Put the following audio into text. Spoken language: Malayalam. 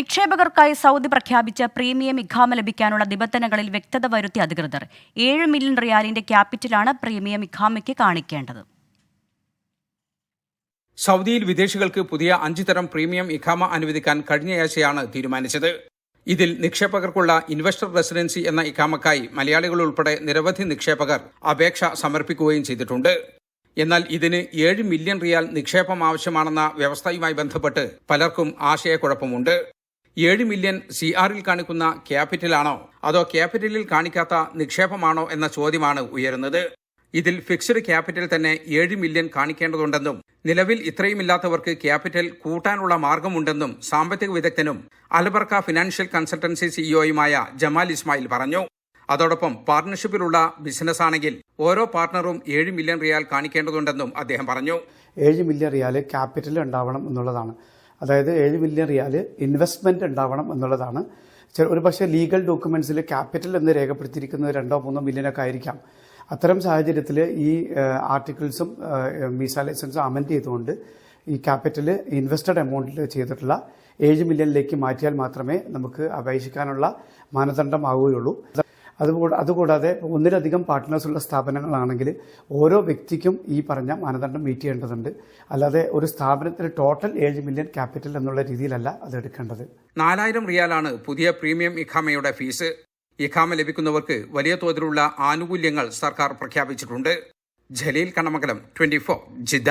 നിക്ഷേപകർക്കായി സൗദി പ്രഖ്യാപിച്ച പ്രീമിയം ഇഖാമ ലഭിക്കാനുള്ള നിബന്ധനകളിൽ വ്യക്തത വരുത്തി അധികൃതർ. ഏഴ് മില്യൺ റിയാലിന്റെ ക്യാപിറ്റലാണ് പ്രീമിയം ഇഖാമയ്ക്ക് കാണിക്കേണ്ടത്. സൗദിയിൽ വിദേശികൾക്ക് പുതിയ അഞ്ചു തരം പ്രീമിയം ഇഖാമ അനുവദിക്കാൻ കഴിഞ്ഞയാഴ്ചയാണ് തീരുമാനിച്ചത്. ഇതിൽ നിക്ഷേപകർക്കുള്ള ഇൻവെസ്റ്റർ റെസിഡൻസി എന്ന ഇഖാമക്കായി മലയാളികൾ ഉൾപ്പെടെ നിരവധി നിക്ഷേപകർ അപേക്ഷ സമർപ്പിക്കുകയും ചെയ്തിട്ടുണ്ട്. എന്നാൽ ഇതിന് ഏഴ് മില്യൺ റിയാൽ നിക്ഷേപം ആവശ്യമാണെന്ന വ്യവസ്ഥയുമായി ബന്ധപ്പെട്ട് പലർക്കും ആശയക്കുഴപ്പമുണ്ട്. ഏഴ് മില്യൺ സി ആറിൽ കാണിക്കുന്ന ക്യാപിറ്റലാണോ? അതോ ക്യാപിറ്റലിൽ കാണിക്കാത്ത നിക്ഷേപമാണോ എന്ന ചോദ്യമാണ് ഉയരുന്നത്. ഇതിൽ ഫിക്സ്ഡ് ക്യാപിറ്റൽ തന്നെ ഏഴ് മില്യൺ കാണിക്കേണ്ടതുണ്ടെന്നും നിലവിൽ ഇത്രയുമില്ലാത്തവർക്ക് ക്യാപിറ്റൽ കൂട്ടാനുള്ള മാർഗമുണ്ടെന്നും സാമ്പത്തിക വിദഗ്ധനും അൽബർക്ക ഫിനാൻഷ്യൽ കൺസൾട്ടൻസി സിഇഒയുമായ ജമാൽ ഇസ്മായിൽ പറഞ്ഞു. അതോടൊപ്പം പാർട്ണർഷിപ്പിലുള്ള ബിസിനസ് ആണെങ്കിൽ ഓരോ പാർട്ണറും ഏഴ് മില്യൺ റിയാൽ കാണിക്കേണ്ടതുണ്ടെന്നും അദ്ദേഹം പറഞ്ഞു. ഏഴ് മില്യൺ റിയാൽ ക്യാപിറ്റൽ ഉണ്ടാവണം എന്നുള്ളതാണ്. അതായത് ഏഴ് ബില്യൺ റിയാൽ ഇൻവെസ്റ്റ്മെന്റ് ഉണ്ടാവണം എന്നുള്ളതാണ്. ഒരു പക്ഷേ ലീഗൽ ഡോക്യുമെൻസിൽ ക്യാപിറ്റൽ എന്ന് രേഖപ്പെടുത്തിയിരിക്കുന്നത് രണ്ടോ മൂന്നോ മില്യനൊക്കെ ആയിരിക്കാം. അത്തരം സാഹചര്യത്തിൽ ഈ ആർട്ടിക്കിൾസും വിസ ലൈസൻസും അമെൻഡ് ചെയ്തുകൊണ്ട് ഈ ക്യാപിറ്റൽ ഇൻവെസ്റ്റഡ് എമൗണ്ടിൽ ചെയ്തിട്ടുള്ള ഏഴ് മില്യണിലേക്ക് മാറ്റിയാൽ മാത്രമേ നമുക്ക് അപേക്ഷിക്കാനുള്ള മാനദണ്ഡമാവുകയുള്ളൂ. അതുകൂടാ അതുകൂടാതെ ഒന്നിലധികം പാർട്ട്നേഴ്സുള്ള സ്ഥാപനങ്ങളാണെങ്കിൽ ഓരോ വ്യക്തിക്കും ഈ പറഞ്ഞ മാനദണ്ഡം മീറ്റ് ചെയ്യേണ്ടതുണ്ട് അല്ലാതെ ഒരു സ്ഥാപനത്തിന് ടോട്ടൽ ഏഴ് മില്യൺ ക്യാപിറ്റൽ എന്നുള്ള രീതിയിലല്ല അത് എടുക്കേണ്ടത്. നാലായിരം റിയാലാണ് പുതിയ പ്രീമിയം ഇഖാമയുടെ ഫീസ് ഇഖാമ ലഭിക്കുന്നവർക്ക് വലിയ തോതിലുള്ള ആനുകൂല്യങ്ങൾ സർക്കാർ പ്രഖ്യാപിച്ചിട്ടുണ്ട്. Jaleel Kannamangalam twenty four Jeddah.